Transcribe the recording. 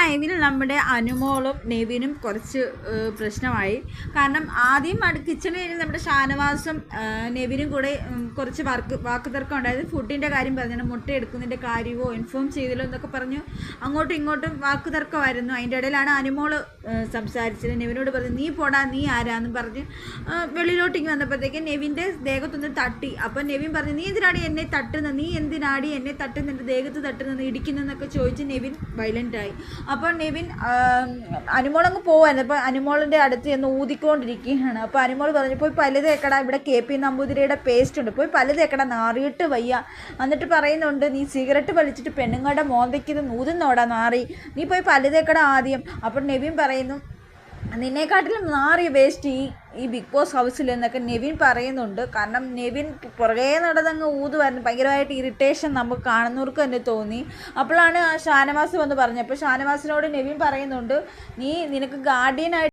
ലൈവിൽ നമ്മുടെ അനുമോളും നെവിനും കുറച്ച് പ്രശ്നമായി. കാരണം ആദ്യം കിച്ചണിൽ നമ്മുടെ ഷാനവാസും നെവിനും കൂടെ കുറച്ച് വർക്ക് വാക്കുതർക്കം ഉണ്ടായത് ഫുഡിന്റെ കാര്യം പറഞ്ഞു മുട്ട എടുക്കുന്നതിന്റെ കാര്യമോ ഇൻഫോം ചെയ്തല്ലോ എന്നൊക്കെ പറഞ്ഞു. അങ്ങോട്ടും ഇങ്ങോട്ടും വാക്കുതർക്കമായിരുന്നു. അതിന്റെ ഇടയിലാണ് അനുമോൾ സംസാരിച്ചത്. നെവിനോട് പറഞ്ഞു നീ പോടാ നീ ആരാന്ന് പറഞ്ഞ് വെളിയിലോട്ട് വെളിയിലോട്ടേക്ക് വന്നപ്പോഴത്തേക്ക് നെവിന്റെ ദേഹത്തൊന്ന് തട്ടി. അപ്പം നെവിൻ പറഞ്ഞു നീ എന്തിനാടി എന്നെ തട്ടുന്നത് നീ എന്തിനാടി എന്നെ തട്ടുന്നുണ്ട് ദേഹത്ത് തട്ടുന്നത് ഇടിക്കുന്നതെന്നൊക്കെ ചോദിച്ച് നെവിൻ വയലന്റ് ആയി. അപ്പോൾ അനുമോൾ അങ്ങ് പോവായിരുന്നു. അപ്പോൾ അനുമോളിന്റെ അടുത്ത് ചെന്ന് ഊതിക്കൊണ്ടിരിക്കുകയാണ്. അപ്പോൾ അനുമോൾ പറഞ്ഞു പോയി പല്ല് തേക്കട ഇവിടെ കെ പി നമ്പൂതിരിയുടെ പേസ്റ്റ് ഉണ്ട്. പോയി പല്ല് തേക്കട നാറിയിട്ട് വയ്യ. എന്നിട്ട് പറയുന്നുണ്ട് നീ സിഗരറ്റ് വലിച്ചിട്ട് പെണ്ണുങ്ങളുടെ മോന്തയ്ക്ക് നൂതുന്നോടാ നാറി. നീ പോയി പല്ല് തേക്കട ആദ്യം. അപ്പോൾ നെവിൻ പറയുന്നു നിന്നെക്കാട്ടിലും നാറിയ വേസ്റ്റ് ഈ ഈ ബിഗ് ബോസ് ഹൗസിൽ എന്നൊക്കെ നെവിൻ പറയുന്നുണ്ട്. കാരണം നെവിൻ പുറകെ നടന്നങ്ങ് ഊതുവായിരുന്നു. ഭയങ്കരമായിട്ട് ഇറിറ്റേഷൻ നമുക്ക് കാണുന്നവർക്ക് തന്നെ തോന്നി. അപ്പോഴാണ് ഷാനവാസ് വന്ന് പറഞ്ഞത്. അപ്പോൾ ഷാനവാസിനോട് നെവിൻ പറയുന്നുണ്ട് നീ നിനക്ക് ഗാർഡിയനായിട്ട്